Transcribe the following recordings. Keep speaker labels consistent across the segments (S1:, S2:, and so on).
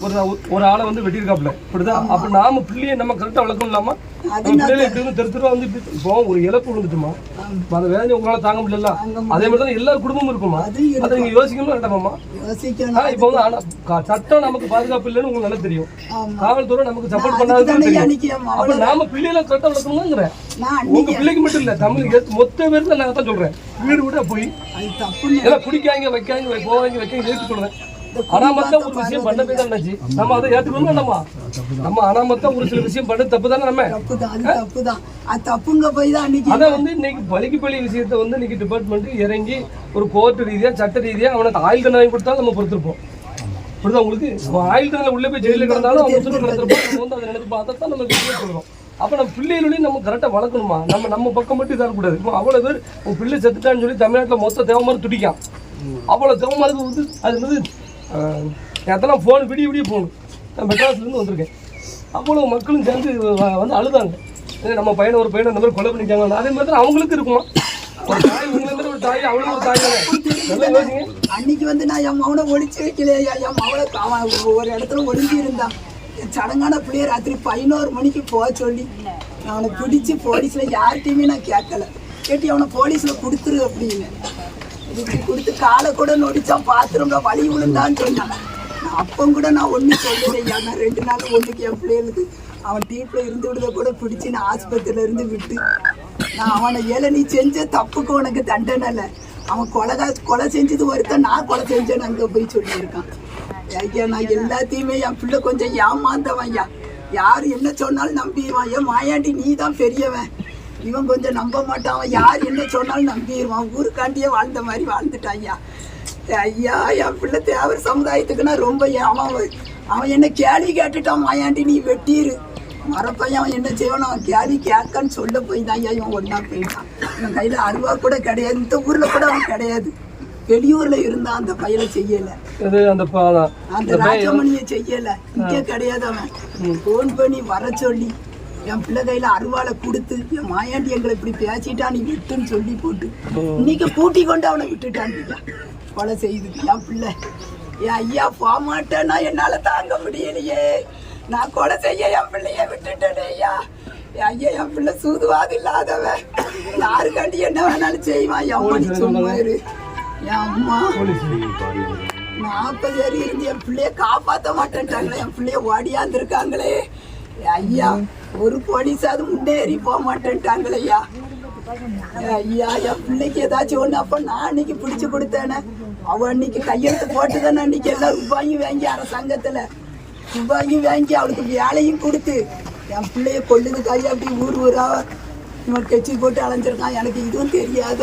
S1: ஒரு ஒரு ஆளை வந்து வெட்டியிருக்காப்ல இப்படிதா அப்ப நாம பிள்ளைய நம்ம கரெக்டா வளர்க்கணும் இல்லாம பிள்ளைகளை இப்படி தெரு தெருவா வந்து இப்படி இப்போ ஒரு இழப்பு விழுந்துட்டுமா அந்த வேதனை உங்களால தாங்க முடியல. அதே மாதிரி தான் எல்லா குடும்பமும் இருக்குமா? அதை நீங்க யோசிக்கணும். வேண்டாமாமா இப்போ வந்து ஆனா சட்டம் நமக்கு பாதுகாப்பு இல்லைன்னு உங்களுக்கு நல்லா தெரியும். காவல்துறை நமக்கு சப்போர்ட் பண்ணாதுன்னு
S2: தானே
S1: தெரியும். அப்ப நாம பிள்ளைகளை கரெக்டா வளர்க்கணுங்கிறேன் உங்க பிள்ளைக்கு மட்டும் இல்ல தமிழ் மொத்த பேருக்கு நான் தான் சொல்றேன். வீடு விட போய் பிடிக்காங்க வைக்காங்க போவாங்க வைக்காங்க ஏற்று சொல்றேன் அனாமத்தா ஒரு விஷயம் பண்ணவே தான் நம்ம அதை ஏற்றுக்கணும் நம்ம? நம்ம அனாமத்தா ஒரு சில விஷயம் பண்ண தப்பு தானே நம்ம?
S2: தப்பு தான் அது தப்பு தான் அது தப்புங்க போய் தான் அன்னைக்கு.
S1: அதை வந்து இன்னைக்கு பலிக்கு பலி விஷயத்தை வந்து இன்னைக்கு டிபார்ட்மெண்ட் இறங்கி ஒரு கோர்ட் ரீதியா சட்ட ரீதியா அவனுக்கு ஆயுள் தண்டனை கொடுத்தா நம்ம பொறுத்திருப்போம். புரியுதா உங்களுக்கு? நம்ம ஆயுள் தண்டனை உள்ள போய் ஜெயிலில் கிடந்தாலும் அவங்க உத்தரவு கிடந்திருப்போம் நம்ம வந்து அதை நினைச்சு பார்த்தா தான் நம்ம சொல்றோம். அப்ப நம்ம பிள்ளைகளையும் நம்ம கரெக்டாக வளர்க்கணுமா? நம்ம நம்ம பக்கம் மட்டும் இதாக கூடாது இப்போ அவ்வளோ பேர் உன் பிள்ளை செத்துட்டான்னு சொல்லி தமிழ்நாட்டில் மொத்த தேவமாரி துடிக்கான். அவ்வளோ தேவமாருக்கு வந்து அது வந்து நேரத்தெல்லாம் ஃபோன் விடிய விடிய போகணும் நான் மெட்ராஸ்லேருந்து வந்திருக்கேன். அவ்வளோ மக்களும் சேர்ந்து வந்து அழுதாங்க. நம்ம பையனை ஒரு பையனை இந்த மாதிரி கொலை பண்ணிட்டாங்க அதே மாதிரி தான் அவங்களுக்கு இருக்குமா? ஒரு தாய் உங்களை மாதிரி ஒரு தாய் அவ்வளோ ஒரு தாய்
S2: அன்னைக்கு வந்து நான் என் மவனை ஒழிச்சு வைக்கலையா என் மவனை அவன் ஒரு இடத்துல ஒளிஞ்சு இருந்தான் என் சடங்கான பிள்ளைய ராத்திரி பதினோரு மணிக்கு போக சொல்லி நான் அவனை பிடிச்சி போலீஸில் யார்கிட்டையுமே நான் கேட்கல. கேட்டு அவனை போலீஸில் கொடுத்துரு அப்படின்னு. இதுக்கு கொடுத்து காலை கூட நொடிச்சான் பாத்ரூம்ல வலி விழுந்தான்னு சொன்னான் நான் அப்போ கூட நான் ஒன்றும் சொல்லலையா நான் ரெண்டு நாள் ஒன்றுக்கு என் பிள்ளைகளுக்கு அவன் டீப்பில் இருந்து விடுத கூட பிடிச்சி நான் ஆஸ்பத்திரியில இருந்து விட்டு நான் அவனை ஏழை நீ செஞ்ச தப்புக்கு உனக்கு தண்டனை இல்லை. அவன் கொலை கொலை செஞ்சது ஒருத்தன் நான் கொலை செஞ்சேன்னு அங்கே போய் சொல்லியிருக்கான். ஐயா நான் எல்லாத்தையுமே என் பிள்ளை கொஞ்சம் ஏமாந்தவன் ஐயா. யார் என்ன சொன்னாலும் நம்பிடுவான் ஏன் மாயாண்டி நீ தான் பெரியவன். இவன் கொஞ்சம் நம்ப மாட்டான். அவன் யார் என்ன சொன்னாலும் நம்பிடுவான். ஊருக்காண்டியே வாழ்ந்த மாதிரி வாழ்ந்துட்டான் ஐயா. ஐயா என் பிள்ளை தேவர் சமுதாயத்துக்குன்னா ரொம்ப அவன் அவன் என்ன கேள்வி கேட்டுட்டான் மாயாண்டி நீ வெட்டிரு மரப்பையன் அவன் என்ன செய்வான்? அவன் கேள்வி கேட்கான்னு சொல்ல போய் தான் ஐயா. இவன் ஒன்றா போயிட்டான். இவன் கையில் அருவா கூட கிடையாது. இந்த ஊரில் கூட அவன் கிடையாது. வெளியூரில் இருந்தான். அந்த பையனை செய்யலை.
S1: அந்த
S2: ராஜமணியை செய்யல. இங்கே கிடையாது அவன். ஃபோன் பண்ணி வர சொல்லி. என் பிள்ளை கையில அருவாளை கொடுத்து என் மாயாண்டி எங்களை இப்படி பேசிட்டா நீ விட்டுன்னு சொல்லி போட்டு இன்னைக்கு கூட்டி கொண்டு அவனை விட்டுட்டான் ஐயா கொலை செய்து என் பிள்ளை. என் ஐயா போக மாட்டேன்னா என்னால தாங்க முடியலையே. நான் கொலை செய்ய என் பிள்ளைய விட்டுட்டேனே ஐயா. என் ஐயா என் பிள்ளை சூதுவாது இல்லாதவன் யாருக்காண்டி என்ன வேணாலும் செய்வான்? என் அம்மா நீ சும்மா இரு. என் அம்மா. நாற்பது பேர் இருந்து என் பிள்ளைய காப்பாற்ற மாட்டேன்ட்டாங்களே. என் பிள்ளைய ஓடியாந்துருக்காங்களே. ஐயா. ஒரு போலீஸாவது முன்னேறி போக மாட்டேன்ட்டாங்களே ஐயா ஐயா என் பிள்ளைக்கு ஏதாச்சும் ஒன்று அப்போ நான் அன்னைக்கு பிடிச்சு கொடுத்தேனே. அவள் அன்னைக்கு கையெழுத்து போட்டு தானே அன்னைக்கு எல்லாம் ரூபாயும் வாங்கி அரசாங்கத்தில். ரூபாயும் வாங்கி அவளுக்கு வேலையும் கொடுத்து என் பிள்ளைய கொள்ளுதுக்காக அப்படி ஊர் ஊரா இவன் கட்சி போட்டு அலைஞ்சிருக்கான். எனக்கு இதுவும் தெரியாத.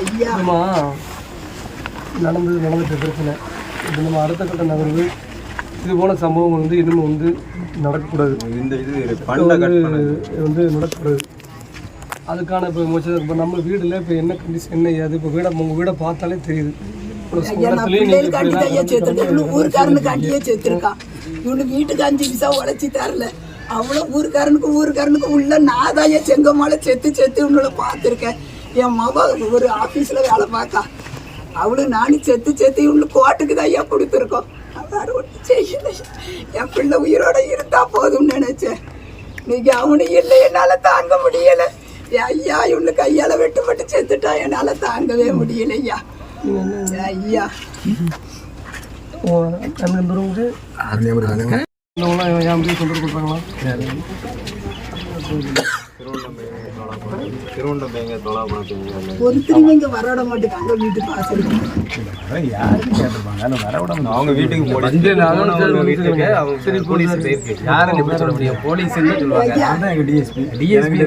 S2: ஐயா
S1: நடந்தது நடந்துட்டு பிரச்சனை. இது நம்ம அடுத்த கட்ட நகர்வு. இது போன சம்பவங்கள் வந்து இன்னும் வந்து நடக்கக்கூடாது.
S3: இந்த இது
S1: வந்து
S3: கட் பண்ணது.
S1: இது வந்து நடக்கக்கூடாது. அதுக்கான இப்போ முச்சது இப்போ நம்ம வீடுல இப்போ என்ன கண்டிஷன் என்ன ஏது? இப்போ வீடை உங்கள் வீடை பார்த்தாலே தெரியுது.
S2: ஊருக்காரனுக்காண்டியே சேர்த்திருக்கான். இவனு வீட்டுக்கு அஞ்சு பைசா உழைச்சி தரல. அவ்வளோ ஊருக்காரனுக்கு ஊருக்காரனுக்கு உள்ள நான் தான் என் செங்கம்மால செத்து செத்து இவனோட பார்த்துருக்கேன். என் மவ ஒரு ஆஃபீஸில் வேலை பார்க்கா. அவளும் நானும் செத்து செத்து இவனு கோட்டுக்கு தான் கொடுத்துருக்கோம். வேற ஒன்றும் செய்யல. என் பிள்ளை உயிரோட இருந்தா போதும்னு நினைச்சேன். இன்னைக்கு அவனு இல்லை என்னால தாங்க முடியல. என் ஐயா இவனு கையால வெட்டு மட்டும் செத்துட்டான் என்னால தாங்கவே முடியல ஐயா. ஐயா
S1: ஓ, தமிழ் வீடு
S3: திருவண்ணாமலை தொலாபுரத்துங்க
S2: ஒருத்தருமே இங்க வரவிட மாட்டேங்காங்க
S3: வீட்டுக்கு போலீஸ்
S4: அவங்க வீட்டுக்கு அவங்க சரி போலீஸ் போயிருக்கு யாருன்னு எப்படி சொல்ல முடியும் போலீஸ் சொல்லுவாங்க. டிஎஸ்பி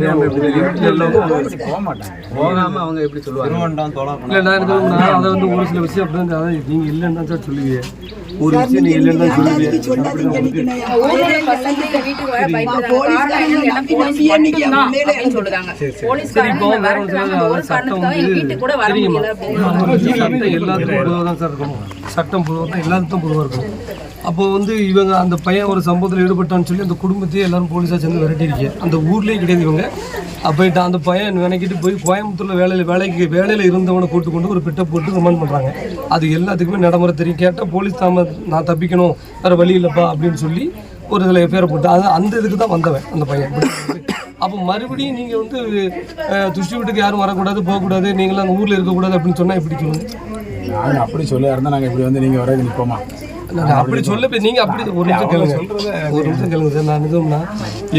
S4: போகாம அவங்க எப்படி சொல்லுவாங்க?
S1: இல்லை நான் சொல்லுவேன்னா, அதை வந்து ஒரு சில விஷயம் அப்படி நீங்கள் இல்லைன்னு சொல்லுவீங்க. ஒரு விஷயம் நீங்கள் இல்லைன்னு சட்டம் எல்லாத்துக்கும் பொதுவாக தான் சார் இருக்கணும் சட்டம் பொதுவாக தான் எல்லாத்துக்கும் பொதுவாக இருக்கணும். அப்போ வந்து இவங்க அந்த பையன் ஒரு சம்பவத்தில் ஈடுபட்டான்னு சொல்லி அந்த குடும்பத்தையே எல்லாரும் போலீஸாக சேர்ந்து விரட்டிருக்கீங்க அந்த ஊர்லேயே கிடையாது இவங்க. அப்போ அந்த பையன் நினைக்கிட்டு போய் கோயம்புத்தூரில் வேலையில் வேலைக்கு வேலையில் இருந்தவனை கூட்டு கொண்டு ஒரு பிட்டை போட்டு ரிமாண்ட் பண்ணுறாங்க அது எல்லாத்துக்குமே நடைமுறை தெரியும். கேட்டால் போலீஸ் தாம நான் தப்பிக்கணும் வேறு வழி இல்லைப்பா அப்படின்னு சொல்லி ஒரு இதில் எஃப்ஐஆர் போட்டு அது அந்த இதுக்கு தான் வந்தவன் அந்த பையன். அப்போ மறுபடியும் நீங்கள் வந்து துஷ்டி வீட்டுக்கு யாரும் வரக்கூடாது போகக்கூடாது நீங்களாம் அந்த ஊரில் இருக்கக்கூடாது அப்படின்னு சொன்னால் எப்படி சொல்லுங்கள்
S5: நான் அப்படி சொல்ல இருந்தால் நாங்கள் இப்படி வந்து நீங்கள் வரைக்கும் நிற்போமா
S1: அப்படி சொல்ல போய் நீங்க அப்படி ஒரு நிமிஷம் கேளுங்க. ஒரு நிமிஷம் கேளுங்க சார் நான் எதுவும்னா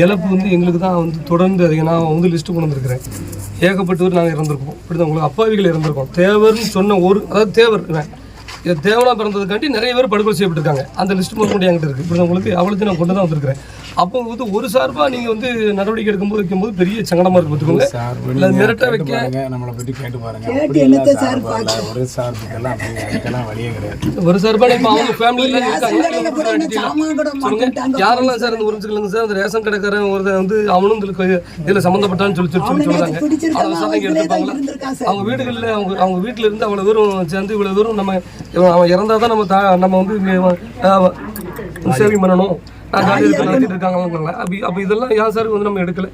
S1: இழப்பு வந்து எங்களுக்கு தான் வந்து தொடர்ந்து அதிகம். நான் வந்து லிஸ்ட்டு கொண்டு வந்திருக்கிறேன். ஏகப்பட்டவர் நாங்கள் இறந்துருக்கோம். இப்படி தான் உங்களுக்கு அப்பாவிகள் இறந்துருக்கோம். தேவர்னு சொன்ன ஒரு அதாவது தேவர். இது தேவனா பிறந்ததுக்காண்டி நிறைய பேர் படுகொலை செய்யப்பட்டிருக்காங்க. அந்த லிஸ்ட் முதல் என்கிட்ட இருக்கு. இப்படி உங்களுக்கு அவ்வளோத்தையும் நான் கொண்டு தான் வந்திருக்கிறேன். அப்போ வந்து ஒரு சார்பாக நீங்கள் வந்து நடவடிக்கை எடுக்கும்போது வைக்கும்போது பெரிய சங்கடமாக இருக்கு பார்த்துக்கோங்க.
S5: சார்
S1: இல்லை மிரட்ட வைக்க
S5: நம்மளை பற்றி கேட்டு பாருங்க. ஒரு சார்புக்கெல்லாம் அப்படி அதுக்கெல்லாம் வழியே கிடையாது.
S1: ஒரு சார்பான இப்போ அவங்க ஃபேமிலியில்
S2: மாட்டிட்டாங்க.
S1: யாரெல்லாம் சார் இந்த ஒரு நிமிஷம் சார்? அந்த ரேஷன் கடைக்காரன் ஒருத்தன் வந்து அவனும் இதுல சம்மந்தப்பட்டான்னு சொல்லி சொல்லி
S2: சார்.
S1: அவங்க வீடுகளில் அவங்க அவங்க வீட்டில் இருந்து அவ்வளோ தூரம் சேர்ந்து இவ்வளோ தூரம் நம்ம இவன் அவன் இறந்தால் தான் நம்ம தா நம்ம வந்து சேவிங் பண்ணணும். அப்படி அப்போ இதெல்லாம் ஏன் சார் வந்து நம்ம எடுக்கல?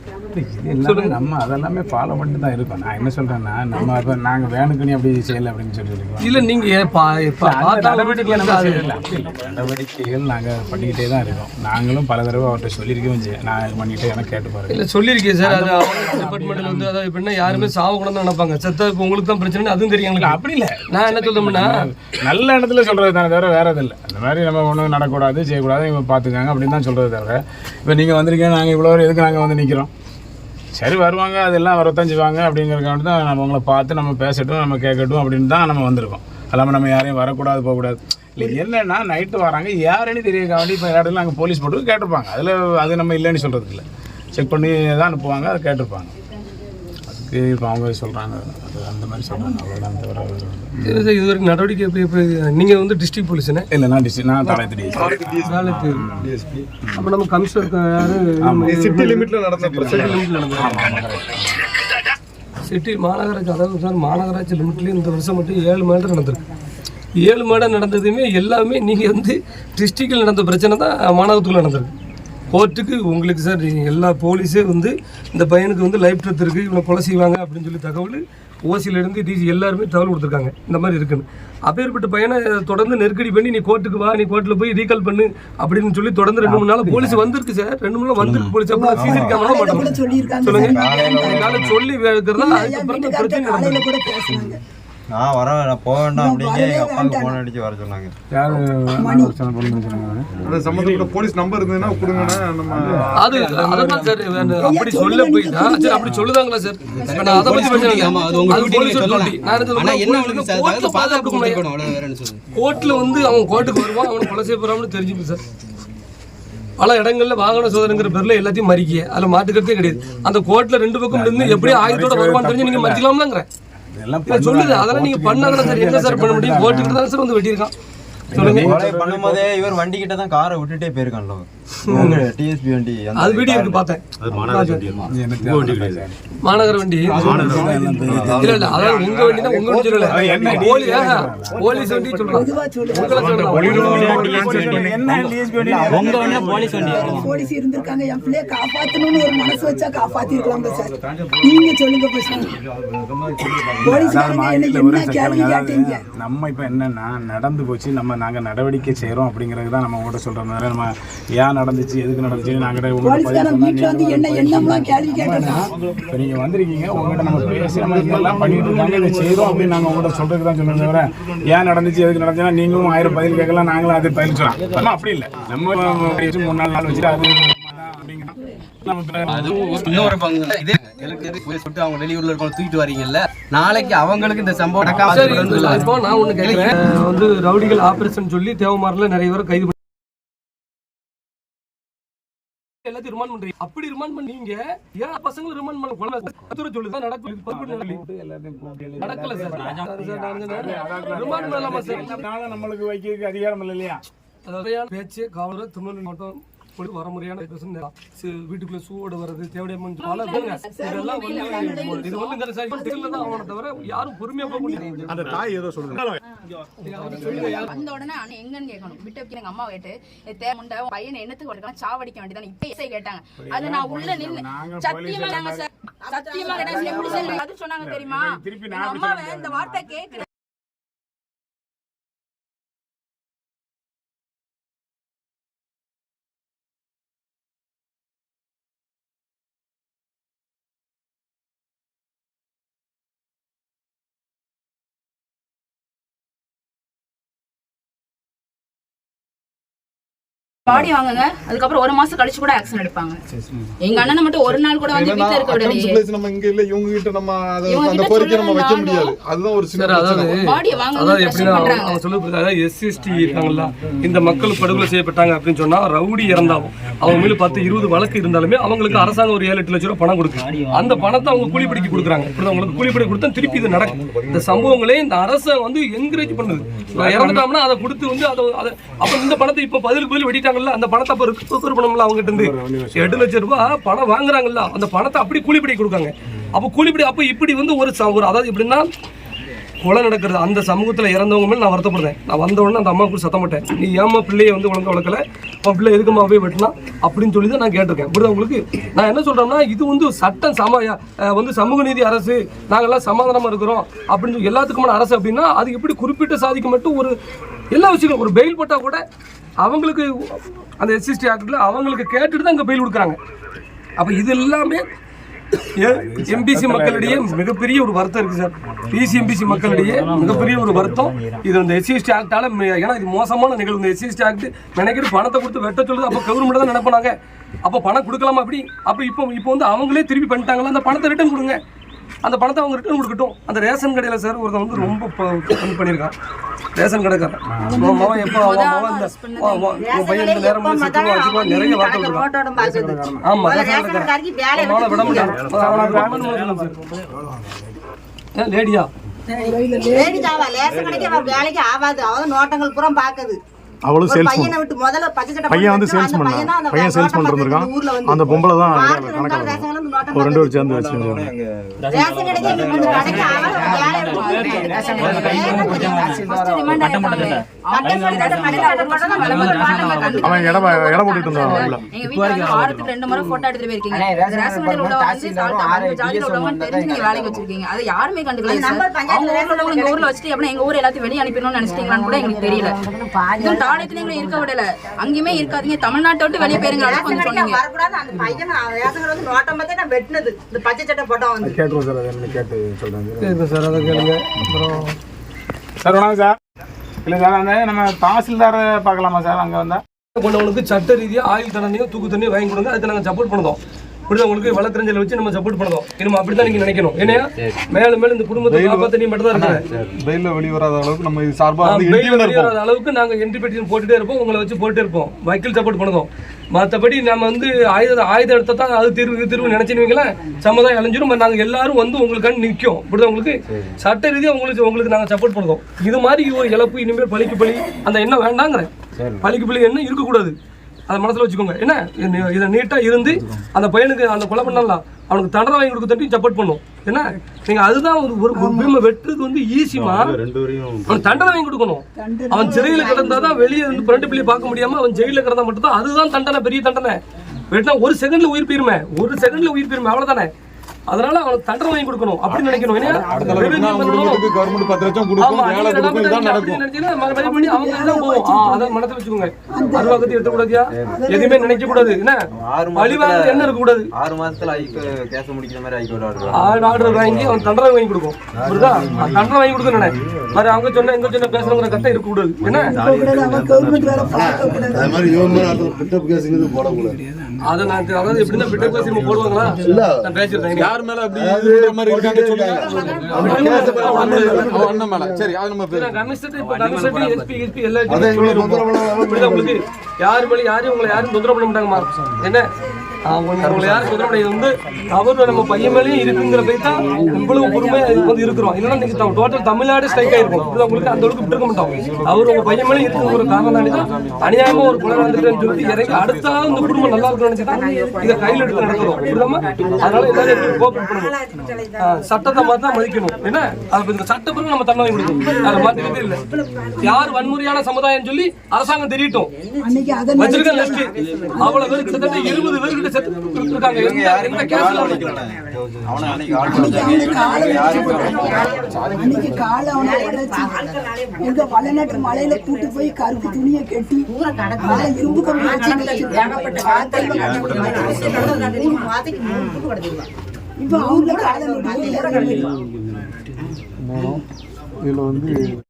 S5: எல்லாமே நம்ம அதெல்லாமே ஃபாலோ பண்ணிட்டு தான் இருக்கோம். நான் என்ன சொல்றேன்னா நம்ம இப்போ நாங்கள் வேணுக்குன்னு அப்படி செய்யல அப்படின்னு சொல்லி இருக்கோம்.
S1: இல்லை நீங்கள்
S5: நடவடிக்கைகள். அப்படி பண்ணிக்கிட்டே தான் இருக்கோம். நாங்களும் பல தடவை அவர்கிட்ட சொல்லியிருக்கோம் நான் பண்ணிக்கிட்டே எனக்கு கேட்டு பாருங்க.
S1: இல்லை சொல்லியிருக்கேன் சார். அது டிபார்ட்மெண்ட்டில் வந்து அதாவது எப்படின்னா யாருமே சாவக்கூடாதுன்னு நினைப்பாங்க. செத்தா இப்போ உங்களுக்கு தான் பிரச்சனை அதுவும் தெரியும் எங்களுக்கு.
S5: அப்படி இல்லை.
S1: நான் என்ன சொல்றேன்னா
S5: நல்ல இடத்துல சொல்றது தானே தவிர வேற எதுவும் இல்லை. அந்த மாதிரி நம்ம ஒன்றும் நடக்கூடாது செய்யக்கூடாது இவங்க பார்த்துக்காங்க அப்படின்னு தான் சொல்கிறது தவிர இப்போ நீங்கள் வந்திருக்கீங்க நாங்கள் இவ்வளோ எதுக்கு நாங்கள் வந்து நிற்கிறோம் சரி வருவாங்க அதெல்லாம் வரத்தான் செய்வாங்க அப்படிங்கிறக்காண்டி தான் நம்ம உங்களை பார்த்து நம்ம பேசட்டும் நம்ம கேட்கட்டும் அப்படின்னு தான் நம்ம வந்திருக்கோம். அல்லாமல் நம்ம யாரையும் வரக்கூடாது போகக்கூடாது. இல்லை என்னென்னா நைட்டு வராங்க யாருன்னு தெரியக்காண்டி இப்போ இடத்துல நாங்கள் போலீஸ் போட்டு கேட்டிருப்பாங்க. அதில் அது நம்ம இல்லைன்னு சொல்கிறதுக்கு இல்லை. செக் பண்ணி தான் அனுப்புவாங்க அதை கேட்டிருப்பாங்க. அதுக்கு இப்போ அவங்க சொல்கிறாங்க அது அந்த மாதிரி சொல்கிறாங்க அவ்வளோதான் தவிர.
S1: சரி சார் இது வரைக்கும் நடவடிக்கை எப்படி எப்படி நீங்கள் வந்து டிஸ்ட்ரிக்ட் போலீஸ்னே
S5: இல்லை நான் டிஸ்ட்ரிக் நான் தலையத்திரி
S1: வேலைக்கு அப்போ நம்ம கமிஷனர் யாரு?
S3: சிட்டி லிமிட்ல நடந்த பிரச்சனை.
S1: சிட்டி மாநகராட்சி அதாவது சார் மாநகராட்சி லிமிட்லேயும் இந்த வருஷம் மட்டும் ஏழு மேடம் நடந்திருக்கு. ஏழு மேடம் நடந்ததுமே எல்லாமே நீங்கள் வந்து டிஸ்ட்ரிக்டில் நடந்த பிரச்சனை தான் மாநகரத்துக்குள்ள நடந்திருக்கு. கோர்ட்டுக்கு உங்களுக்கு சார் எல்லா போலீஸே வந்து இந்த பையனுக்கு வந்து லைஃப் டெத் இருக்குது இவனை கொலை செய்வாங்க அப்படின்னு சொல்லி தகவல் ஓசியிலேருந்து டிசி எல்லாருமே தகவல் கொடுத்துருக்காங்க. இந்த மாதிரி இருக்குன்னு. அப்பேற்பட்ட பையனை தொடர்ந்து நெருக்கடி பண்ணி நீ கோர்ட்டுக்கு வா நீ கோர்ட்டில் போய் ரீகால் பண்ணு அப்படின்னு சொல்லி தொடர்ந்து ரெண்டு மூணு நாள் போலீஸ் வந்திருக்கு சார். ரெண்டு மூணு நாள் வந்திருக்கு போலீஸ். அப்புறம் சிசிடி கேமரா மாட்டோம் சொல்லுங்க. சொல்லி
S2: என்
S1: அதுக்கப்புறம் பிரச்சனை நடந்தது
S3: நான் வர நான் போக வேண்டாம் அப்படிங்க
S2: வரவே
S3: எங்க அப்பாவுக்கு
S2: வேண்டாம்.
S3: போன் அடிச்சு வர சொன்னாங்க.
S5: யார் பொண்ணு சொன்னாங்க?
S6: அது சம்மந்தப்பட்ட போலீஸ் நம்பர் இருந்ததுன்னா கொடுங்கண்ணா நம்ம
S1: அது அதான் சார் வேணும். அப்படி சொல்ல போயிட்டா சரி அப்படி சொல்லுதாங்களா சார் நான் அதை பேசுறேன்.
S7: ஆமா, உங்க சொல்லலாம்.
S1: நான் என்ன
S7: சார்
S1: கோர்ட்ல
S7: அதாவது
S1: பாதுகாப்பு
S7: பாதுகாப்பு
S1: கொடுக்கணும்.
S7: கொடுக்கணும் அவ்வளவு வேற என்ன சொல்லுங்க
S1: கோர்ட்ல வந்து அவன் கோர்ட்டுக்கு வருவான் அவனை கொலை செய்ய போறான்னு சார் பல இடங்கள்ல வாகன சோதனைங்கிற பேர்ல எல்லாத்தையும் மறிக்கிய அதுல மாட்டுக்கிறதே கிடையாது. அந்த கோர்ட்ல ரெண்டு பக்கம் இருந்து எப்படி ஆயுதத்தோட வருவான்னு தெரிஞ்சு நீங்க மறிக்கலாம்லங்கிற. இதை சொல்லுது. அதெல்லாம் நீங்க பண்ணாதானே சார்? என்ன சார் பண்ண முடியும்? கோர்ட்டுக்கிட்ட தான் சார் வந்து வெட்டியிருக்கான்.
S3: கொலை பண்ணும்போதே இவர் வண்டி கிட்ட தான் காரை விட்டுட்டே போயிருக்கான்ல. உங்க டிஎஸ்பி வண்டி அந்த
S1: அது வீடியோ இருக்கு பார்த்தேன். மாநகர வண்டி இல்ல இல்ல அதாவது உங்க வண்டி தான் உங்க வண்டி சொல்லல. போலீஸ் வண்டி
S7: உங்க போலீஸ் வண்டியா
S2: போலீஸ் இருந்திருக்காங்க. என் பிள்ளைய காப்பாத்தணும்னு ஒரு மனசு வச்சா காப்பாத்திருக்கலாம் சார். நீங்க சொல்லுங்க பேசுங்க போலீஸ்காரங்க என்ன என்ன கேள்வி கேட்டீங்க?
S5: நம்ம இப்போ என்னன்னா நடந்து போச்சு. நம்ம நாங்கள் நடவடிக்கை செய்கிறோம் அப்படிங்கிறது தான் நம்ம உங்கள்கிட்ட சொல்கிற மாதிரி நம்ம ஏன் நடந்துச்சு எதுக்கு நடந்துச்சு நாங்கள் இப்போ நீங்கள் வந்திருக்கீங்க உங்கள்கிட்ட நம்ம பேசி நம்ம இதெல்லாம் பண்ணிட்டு இருக்காங்க. இதை செய்கிறோம் அப்படின்னு நாங்கள் உங்கள்கிட்ட சொல்கிறதுக்கு தான் சொன்னோம் தவிர ஏன் நடந்துச்சு எதுக்கு நடந்துச்சுன்னா நீங்களும் ஆயிரம் பதில் கேட்கலாம் நாங்களும் அது பதில் சொல்லலாம். நம்ம அப்படி இல்லை. நம்ம மூணு நாலு நாள் வச்சுட்டு அது இப்ப-
S7: இன்னொரு பங்கு இதே எனக்கு போய் சொல்லிட்டு அவங்க வெளியூர்ல இருக்கவங்க தூக்கிட்டு வரீங்கல்ல நாளைக்கு அவங்களுக்கு இந்த சம்பவம் நடக்காம
S1: நான் ஒண்ணு கேட்கிறேன் வந்து ரவுடிகள் ஆபரேஷன் சொல்லி தேவமாரில் நிறைய பேர் கைது பண்ணி எல்லாத்தையும் ரிமாண்ட் பண்றீங்க. அப்படி ரிமாண்ட் பண்ணீங்க. ஏன் பசங்களை ரிமாண்ட் பண்ண கத்துரை சொல்லுதான் நடக்கும் நடக்கல சார். ரிமாண்ட் பண்ணலாமா சார்?
S5: அதனால நம்மளுக்கு வைக்கிறதுக்கு அதிகாரம் இல்லை இல்லையா
S1: பேச்சு காவலர் திருநெல்வேலி மாவட்டம் போய் வரமுறையான வீட்டுக்குள்ள சூவோட வர்றது தேவையான பல இதுங்க. இதெல்லாம் வந்து இது வந்துங்கிற சார் தெரியல தான் அவனை தவிர யாரும் பொறுமையா போக முடியாது.
S6: அந்த தாய் ஏதோ சொல்லுங்க
S8: வந்த உடனே அண்ணன் எங்கன்னு கேட்கணும். விட்டு வைக்க எங்க அம்மா கேட்டு. "ஏய், தே முண்டை உன் பையனை என்னத்துக்கு கொடுக்கலாம் சாவடிக்க வேண்டியதானே இப்ப கேட்டாங்க. அது நான் உள்ள நின்னு சத்தியமா நாங்க சார் சத்தியமா எப்படி சார் அது சொன்னாங்க தெரியுமா? அம்மாவை. இந்த வார்த்தை கேட்கிறேன் பாடி வாங்குங்க. அதுக்கப்புறம் ஒரு மாசம் கழிச்சு கூட ஆக்ஷன் எடுப்பாங்க. எங்க அண்ணனை மட்டும் ஒரு நாள் கூட வந்து வீட்டுல இருக்க விடலையே.
S6: நம்ம இங்க இல்ல இவங்க கிட்ட நம்ம அந்த கோரிக்கை நம்ம வைக்க முடியாது. அதுதான் ஒரு சின்ன
S1: அதாவது
S8: பாடியை வாங்க
S1: அதாவது எப்படின்னா அவங்க சொல்ல அதாவது எஸ்சி எஸ்டி இருக்காங்கல்ல இந்த மக்கள் படுகொலை செய்யப்பட்டாங்க அப்படின்னு சொன்னா ரவுடி இறந்தாலும் அவங்க மேல பத்து இருபது வழக்கு இருந்தாலுமே அவங்களுக்கு அரசாங்கம் ஒரு ஏழு எட்டு லட்சம் ரூபாய் பணம் கொடுக்கு. அந்த பணத்தை அவங்க கூலிப்படிக்கு கொடுக்குறாங்க. இப்படி அவங்களுக்கு கூலிப்படி கொடுத்தா திருப்பி இது நடக்கும். இந்த சம்பவங்களே இந்த அரசை வந்து என்கரேஜ் பண்ணுது. இறந்துட்டோம்னா அதை கொடுத்து வந்து அதை அப்ப இந்த பணத்தை இப்ப பதிலுக்கு பதில் வெட்டிட்டாங்கல்ல அந்த பணத்தை அப்ப ரிகவர் பண்ணணும்ல அவங்க கிட்ட இருந்து எட்டு லட்சம் ரூபாய் பணம் வாங்குறாங்கல்ல அந்த பணத்தை அப்படி கூலிப்படி கொடுக்காங்க. அப்ப கூலிப்படி அப்ப இப்படி வந்து ஒரு ஒரு அதாவது எப்படின்னா கொலை நடக்கிறது. அந்த சமூகத்தில் இறந்தவங்க மேலே நான் வருத்தப்படுறேன். நான் வந்த உடனே அந்த அம்மா கூட சத்தம் மாட்டேன் நீ ஏமா பிள்ளையை வந்து ஒழுங்கா வளர்க்கல? உன் பிள்ளை எதுக்குமா போய் வெட்டினா? அப்படின்னு சொல்லி தான் நான் கேட்டிருக்கேன். புரியுதா உங்களுக்கு? நான் என்ன சொல்றேன்னா இது வந்து சட்டம் சமய அஹ் வந்து சமூக நீதி அரசு நாங்கெல்லாம் சமாதானமா இருக்கிறோம் அப்படின்னு சொல்லி எல்லாத்துக்குமான அரசு அப்படின்னா அது எப்படி குறிப்பிட்ட சாதிக்கு மட்டும் ஒரு எல்லா விஷயங்களும் ஒரு பெயில் போட்டால் கூட அவங்களுக்கு அந்த எஸ்சிஸ்டி ஆக்டில் அவங்களுக்கு கேட்டுட்டு தான் இங்கே பெயில் கொடுக்குறாங்க. அப்போ இது எல்லாமே எம்பிசி மக்களிடையே மிகப்பெரிய ஒரு வருத்தம் இருக்குது சார். பிசி எம்பிசி மக்களிடையே மிகப்பெரிய ஒரு வருத்தம். இது அந்த எஸ்சிஎஸ்டி ஆக்டால ஏன்னா இது மோசமான நிகழ்வு. இந்த எஸ்சிஎஸ்டி ஆக்ட் நினைக்கிறது பணத்தை கொடுத்து வெட்ட சொல்லுது அப்போ கவர்மெண்ட் தான் நினைப்பாங்க. அப்போ பணம் கொடுக்கலாமா அப்படி? அப்போ இப்போ இப்போ வந்து அவங்களே திருப்பி பண்ணிட்டாங்களா? அந்த பணத்தை ரிட்டர்ன் கொடுங்க. அந்த பணத்தை அவங்க ரிட்டர்ன் கொடுக்கட்டும். அந்த ரேஷன் கடையில் சார் ஒருத்தன் வந்து ரொம்ப ப- இது பண்ணியிருக்கான் ரேஷன் கடைக்காரன். உன் மகன் எப்போ அவன் மகன் இந்த உன் பையன் இந்த நேரம் வச்சுக்குவான், நிறைய வார்த்தை விடுவான் ஆமா ரேஷன் கடைக்காரன். அவனை விட மாட்டான் சார் ஏன் லேடியா?
S9: வேலைக்கு ஆகாது. அவன் நோட்டங்கள் பூரா பாக்குது
S10: அவளும் சேல்ஸ்
S9: பையனை விட்டு முதல்ல பச்சை சட்டை
S10: பையன் வந்து சேல்ஸ் பண்ணான்
S9: பையன்
S10: சேல்ஸ் பண்ணிட்டு இருந்திருக்கான். அந்த பொம்பளை தான்
S9: நோட்டம்
S10: ஒரு ரெண்டு பேரும் சேர்ந்து வச்சு. அவன் இடம் இடம் போட்டுட்டு இருந்தான்
S8: எங்க ரெண்டு முறை போட்டோ எடுத்துட்டு போயிருக்கீங்க. அதை யாருமே கண்டுக்கல அவங்க ஊர்ல வச்சுட்டு எங்க ஊர் எல்லாத்தையும் வெளியே அனுப்பிடணும்னு நினைச்சிட்டீங்களான்னு கூட எங்களுக்கு தெரியல தானத்திலையும் இருக்க விடல. அங்கேயுமே இருக்காதீங்க. தமிழ்நாட்டை விட்டு வெளியே போயிருங்க. அளவுக்கு வந்து சொன்னீங்க.
S9: வரக்கூடாது. அந்த பையன் வந்து நோட்டம் பார்த்தே நான் வெட்டினது. இந்த பச்சை சட்டை போட்டோம் வந்து.
S10: கேட்டுருவோம் சார். அதை கேட்டு சொல்கிறேன்
S1: சரி சார் அதை கேளுங்க. அப்புறம்
S5: சார் வணக்கம் சார். இல்லை சார் அந்த நம்ம தாசில்தாரை பார்க்கலாமா சார்? அங்கே வந்தா?
S1: கொண்டவங்களுக்கு சட்ட ரீதியாக ஆயுள் தண்டனையும் தூக்கு தண்ணியும் வாங்கி கொடுங்க. அதுக்கு நாங்கள் சப்போர்ட் பண்ணுதோம். இப்படி உங்களுக்கு வழக்கறிஞரை வச்சு நம்ம சப்போர்ட் பண்ணுதோம் இனிமே அப்படி தான் நீங்கள் நினைக்கணும் ஏன்னா மேலும் மேலும் இந்த குடும்பத்தை காப்பாற்ற நீ மட்டும் தான் இருக்கிறேன்
S6: வெயில வெளிய வராத அளவுக்கு நம்ம இது சார்பா
S1: வெளியேறாத அளவுக்கு நாங்கள் என்ட்ரி பெட்டிஷன் போட்டுட்டே இருப்போம். உங்களை வச்சு போட்டுட்டே இருப்போம். வக்கீல் சப்போர்ட் பண்ணுவோம். மற்றபடி நம்ம வந்து ஆயுத ஆயுதம் எடுத்தா தான் அது தீர்வு தீர்வு நினைச்சிருவீங்களா? சமுதாயம் அழிஞ்சிரும் நாங்கள் எல்லாரும் வந்து உங்களுக்காண்டி நிற்கும் இப்படிதான் உங்களுக்கு சட்ட ரீதியாக உங்களுக்கு உங்களுக்கு நாங்கள் சப்போர்ட் பண்ணுவோம். இது மாதிரி ஒரு இழப்பு இனிமேல் பழிக்கு பழி. அந்த எண்ணம் வேண்டாங்கிறேன். பழிக்கு பழி எண்ணம் இருக்கக்கூடாது. அதை மனசில் வச்சுக்கோங்க. என்ன? இது- இதை நீட்டாக இருந்து அந்த பையனுக்கு அந்த கொலை பண்ணலாம் அவனுக்கு தண்டனை வாங்கி கொடுக்க தட்டி சப்போர்ட் பண்ணும். என்ன? நீங்க அதுதான் ஒரு ஒரு பீமை வெட்டுறது வந்து ஈஸிமா அவன் தண்டனை வாங்கி கொடுக்கணும். அவன் சிறையில் கிடந்தாதான் வெளியே வந்து ஃப்ரண்ட் பிள்ளை பார்க்க முடியாம அவன் ஜெயிலில் கிடந்தா மட்டும்தான். அதுதான் தண்டனை பெரிய தண்டனை. வெட்டினா ஒரு செகண்ட்ல உயிர் போயிருமே. ஒரு செகண்ட்ல உயிர் போயிருமே. அவ்வளவுதானே? அதனால அவனுக்கு தண்டனை வாங்கி கொடுக்கணும் அப்படின்னு நினைக்கணும்
S6: கவர்மெண்ட் பத்து லட்சம் கொடுக்கும்
S1: வச்சுக்கோங்க. அருவாக்கத்தை எடுத்துக்கூடாதியா? எதுவுமே நினைக்க கூடாது. என்ன? வாங்குறது என்ன இருக்க கூடாது?
S3: ஆறு மாசத்துல கேச முடிக்கிற மாதிரி விளையாடுறோம்
S1: ஆர்டர் வாங்கி அவன் தண்டனை வாங்கி கொடுக்கும். புரியுதா? தண்டனை வாங்கி கொடுக்க நினை மாதிரி அவங்க சொன்ன எங்க சொன்ன பேசுறவங்க கட்டம் இருக்கக்கூடாது என்ன?
S11: அது பிட்டப்
S1: நான் அதாவது எப்படின்னா பிட்டர் பேசி போடுவாங்களா? நான் பேசிடுறேன்
S6: யார் மேல அப்படி இதுன்ற மாதிரி இருக்காங்க. சொல்லுங்க. அண்ணன் மேல. சரி அது நம்ம
S1: யாரு மேலே யாரும் உங்களை யாரும் தொந்தரவு பண்ண மாட்டாங்கம்மா என்ன? உங்களை சொல்ல முடியாது. வந்து தவறு நம்ம பையன் மேலேயும் இருக்குங்கிற போய் தான் இவ்வளவு பொறுமையா இதுக்கு வந்து இருக்கிறோம். இல்லைன்னா நீங்க டோட்டல் தமிழ்நாடு ஸ்ட்ரைக் ஆயிருக்கும். உங்களுக்கு அந்த அளவுக்கு விட்டுருக்க மாட்டோம். அவர் பையன் மேலே இருக்குங்கிற காரணம் தான் அநியாயமா ஒரு கொலை நடந்துட்டுன்னு சொல்லிட்டு இறங்கி அடுத்த ஆள் இந்த குடும்பம் நல்லா இருக்கணும்னு நினைச்சு தான் இதை கையில் எடுத்து நடக்கிறோம். புரியுதாம்மா? அதனால எல்லாரும் கோஆப்ரேட் பண்ணணும் சட்டத்தை மாதிரி தான் மதிக்கணும். என்ன? அது இந்த சட்டப்பிறகு நம்ம கொடுக்கணும். அதை மாத்திக்கிட்டே இல்லை. யார் வன்முறையான சமுதாயம் சொல்லி அரசாங்கம் தெரியட்டும் வச்சிருக்க லிஸ்ட் அவ்வளவு பேர் கிட்டத்தட்ட இருபது பேர்
S3: அன்னைக்கு
S2: காலை அவனை உடைச்சு, எங்க வளநாட்டு மலையில கூட்டு போய் கருப்பு துணியை கட்டி மேல இரும்பு கம்பி இப்ப அவங்க காலை நொடி
S10: இதில் வந்து